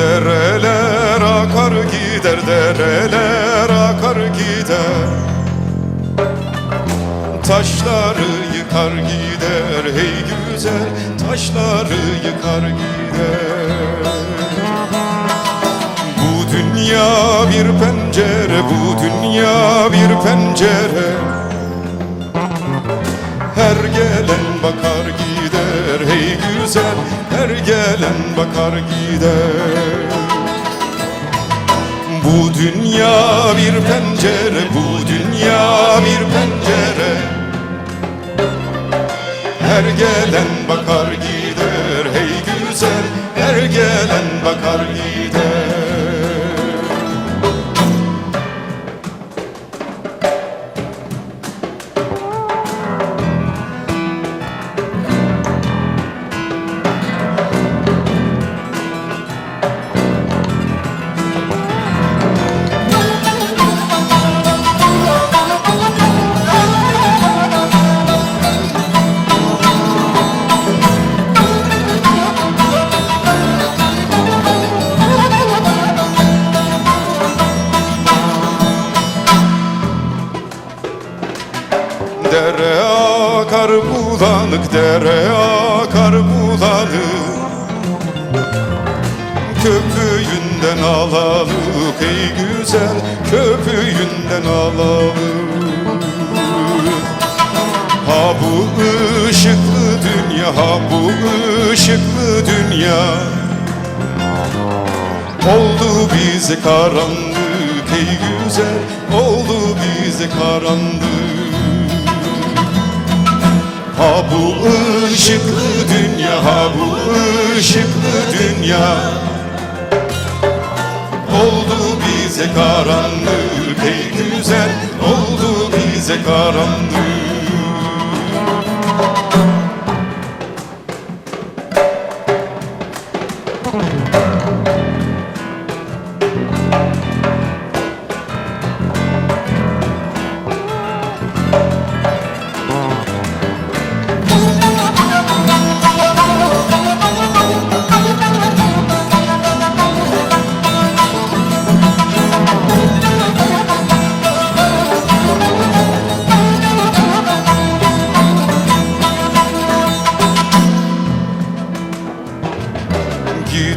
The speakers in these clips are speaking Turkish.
Dereler akar gider, dereler akar gider. Taşları yıkar gider, hey güzel Taşları yıkar gider. Bu dünya bir pencere, bu dünya bir pencere. Her gelen bakar gider, hey güzel her gelen bakar gider. Bu dünya bir pencere, bu dünya bir pencere. Her gelen bakar gider, akar bulanık, dere akar bulanık Köpüğünden alalım ey güzel Köpüğünden alalım. Ha bu ışıklı dünya, ha bu ışıklı dünya. Oldu bize karanlık ey güzel Oldu bize karanlık Ha bu ışıklı dünya, ha bu ışıklı dünya. Oldu bize karanlık ey güzel. Oldu bize karanlık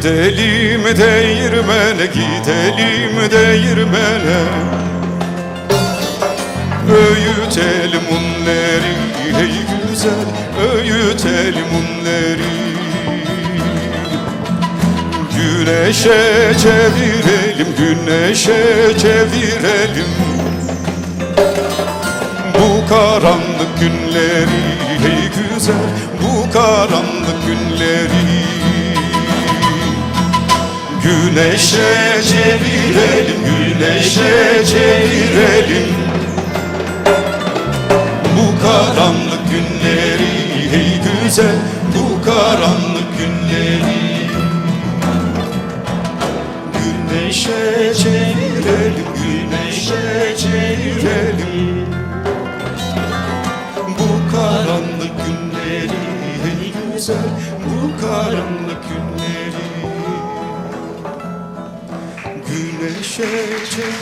Gidelim değirmene, gidelim değirmene. Öğütelim unleri, hey güzel Öğütelim unleri Güneşe çevirelim, güneşe çevirelim. Bu karanlık günleri, hey güzel Bu karanlık günleri Güneşe çevirelim, güneşe çevirelim. Bu karanlık günleri hey güzel Bu karanlık günleri. Güneşe çevirelim, güneşe çevirelim. Bu karanlık günleri hey güzel Bu karanlık günleri Çevirelim güneşe